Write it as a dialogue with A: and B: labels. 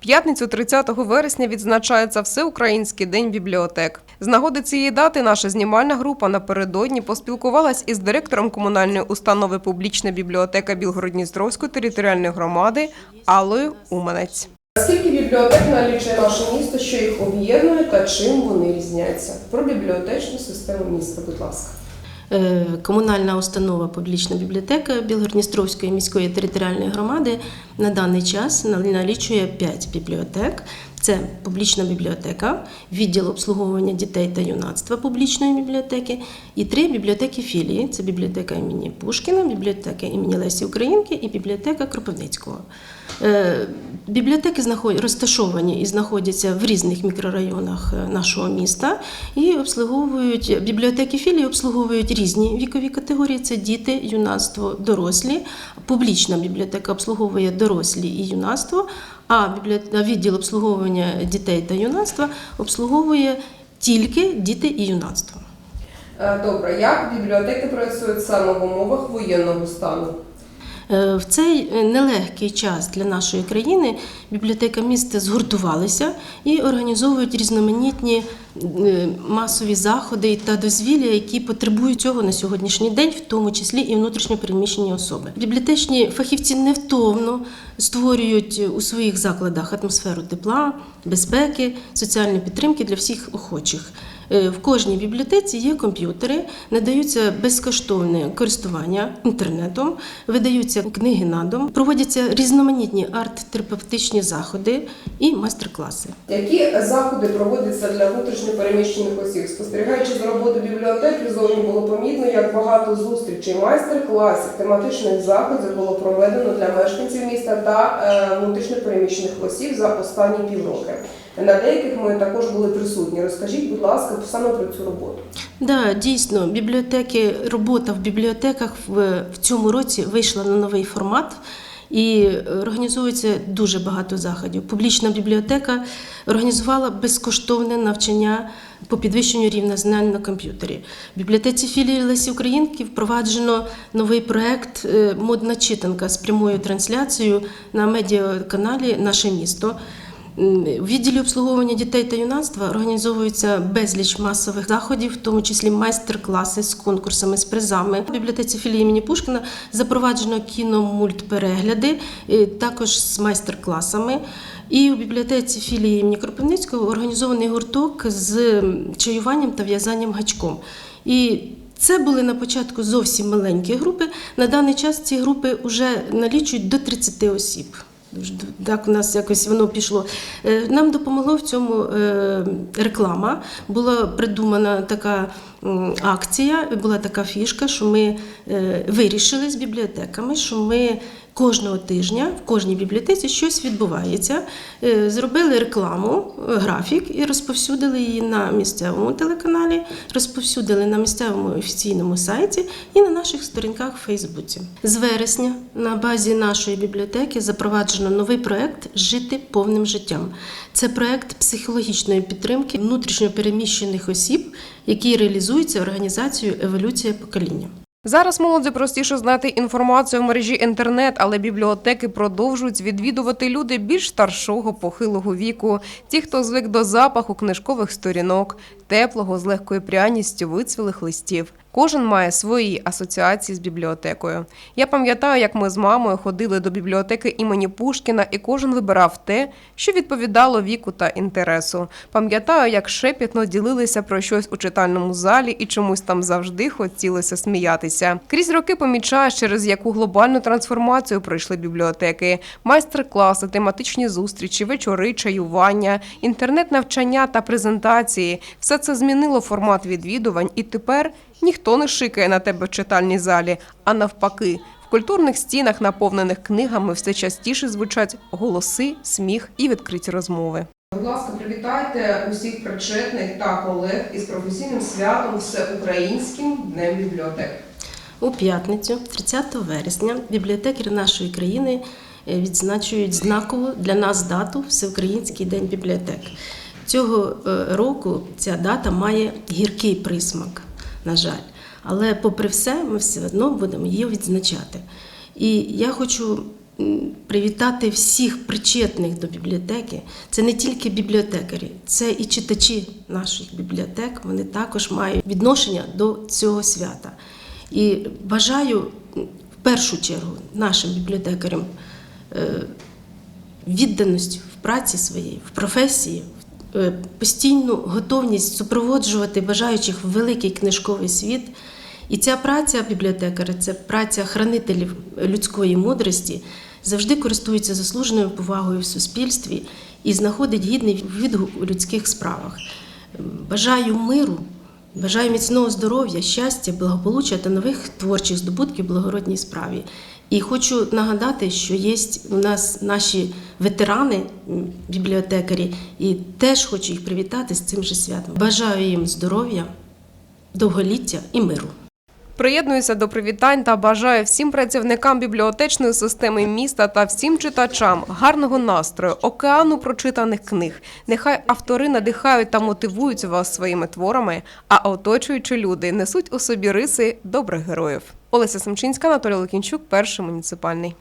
A: П'ятницю 30 вересня відзначається Всеукраїнський день бібліотек. З нагоди цієї дати наша знімальна група напередодні поспілкувалась із директором комунальної установи Публічна бібліотека Білгород-Дністровської територіальної громади Аллою Уманець. Скільки бібліотек налічує наше місто, що їх об'єднує та чим вони різняться? Про бібліотечну систему міста, будь ласка.
B: Е, Комунальна установа Публічна бібліотека Білгородністровської міської територіальної громади на даний час налічує 5 бібліотек. Це публічна бібліотека, відділ обслуговування дітей та юнацтва публічної бібліотеки і три бібліотеки філії: це бібліотека імені Пушкіна, бібліотека імені Лесі Українки і бібліотека Кропивницького. Е, Бібліотеки розташовані і знаходяться в різних мікрорайонах е, нашого міста і обслуговують бібліотеки філії обслуговують різні вікові категорії: це діти, юнацтво, дорослі. Публічна бібліотека обслуговує дорослі і юнацтво, а відділ обслуговування дітей та юнацтва обслуговує тільки діти і юнацтво.
A: Е, Добре, як бібліотеки працюють саме в умовах воєнного стану?
B: Е, В цей нелегкий час для нашої країни бібліотека міста згуртувалися і організовують різноманітні масові заходи та дозвілля, які потребують цього на сьогоднішній день, в тому числі і внутрішньопереміщені особи. Бібліотечні фахівці невтомно створюють у своїх закладах атмосферу тепла, безпеки, соціальної підтримки для всіх охочих. Е, В кожній бібліотеці є комп'ютери, надаються безкоштовне користування інтернетом, видаються книги на дом, проводяться різноманітні арт-терапевтичні заходи і майстер-класи.
A: Які заходи проводяться для внутрішньопереміщених осіб? Спостерігаючи за роботою бібліотеки, зовні було помітно, як багато зустрічей, майстер-класів, тематичних заходів було проведено для мешканців міста та е, внутрішньопереміщених осіб за останні півроки. На деяких ми також були присутні. Розкажіть, будь ласка, саме про цю роботу.
B: Да, дійсно, бібліотеки, робота в бібліотеках в, в цьому році вийшла на новий формат. І організується дуже багато заходів. Публічна бібліотека організувала безкоштовне навчання по підвищенню рівня знань на комп'ютері. В бібліотеці філії Лесі Українки впроваджено новий проект е, Модна читанка з прямою трансляцією на медіаканалі Наше місто. У відділі обслуговування дітей та юнацтва організовується безліч масових заходів, в тому числі майстер-класи з конкурсами, з призами. В бібліотеці філії імені Пушкіна запроваджено кіномультперегляди, е, також з майстер-класами. І у бібліотеці філії імені Кропивницького організований гурток з чаюванням та в'язанням гачком. І це були на початку зовсім маленькі групи. На даний час ці групи вже налічують до 30 осіб. Так у нас якось воно пішло. Е, Нам допомогло в цьому е, реклама. Була придумана така акція, була така фішка, що ми е, вирішили з бібліотеками, що ми кожного тижня в кожній бібліотеці щось відбувається. Е, Зробили рекламу, е, графік і розповсюдили її на місцевому телеканалі, розповсюдили на місцевому офіційному сайті і на наших сторінках в Фейсбуці. З вересня на базі нашої бібліотеки запроваджено новий проект Жити повним життям. Це проект психологічної підтримки внутрішньопереміщених осіб, який реалізується організацією Еволюція покоління.
A: Зараз молоді простіше знати інформацію в мережі інтернет, але бібліотеки продовжують відвідувати люди більш старшого похилого віку. Ті, хто звик до запаху книжкових сторінок, теплого з легкою пряністю вицвілих листів. Кожен має свої асоціації з бібліотекою. Я пам'ятаю, як ми з мамою ходили до бібліотеки імені Пушкіна, і кожен вибирав те, що відповідало віку та інтересу. Пам'ятаю, як шепітно ділилися про щось у читальному залі і чомусь там завжди хотілося сміятися. Крізь роки помічаєш, через яку глобальну трансформацію пройшли бібліотеки, майстер-класи, тематичні зустрічі, вечори, чаювання, інтернет-навчання та презентації. Все це змінило формат відвідувань, і тепер ніхто не шикає на тебе в читальній залі, а навпаки. В культурних стінах, наповнених книгами, все частіше звучать голоси, сміх і відкриті розмови. Будь ласка, привітайте усіх причетних та колег із професійним святом всеукраїнським днем бібліотек.
B: У п'ятницю, 30 вересня, бібліотекарі нашої країни е, відзначують знакову для нас дату Всеукраїнський день бібліотек. Цього е, року ця дата має гіркий присмак, на жаль. Але попри все, ми все одно будемо її відзначати. І я хочу привітати всіх причетних до бібліотеки. Це не тільки бібліотекарі, це і читачі наших бібліотек. Вони також мають відношення до цього свята. І бажаю в першу чергу нашим бібліотекарям е, відданості в праці своїй, в професії, постійну готовність супроводжувати бажаючих в великий книжковий світ. І ця праця бібліотекаря, це праця хранителів людської мудрості, завжди користується заслуженою повагою в суспільстві і знаходить гідний відгук у людських справах. Бажаю миру, бажаю міцного здоров'я, щастя, благополуччя та нових творчих здобутків в благородній справі. І хочу нагадати, що є у нас наші ветерани, бібліотекарі, і теж хочу їх привітати з цим же святом. Бажаю їм здоров'я, довголіття і миру.
A: Приєднуюся до привітань та бажаю всім працівникам бібліотечної системи міста та всім читачам гарного настрою, океану прочитаних книг. Нехай автори надихають та мотивують вас своїми творами, а оточуючі люди несуть у собі риси добрих героїв. Олеся Семчинська, Анатолій Лукінчук, перший муніципальний.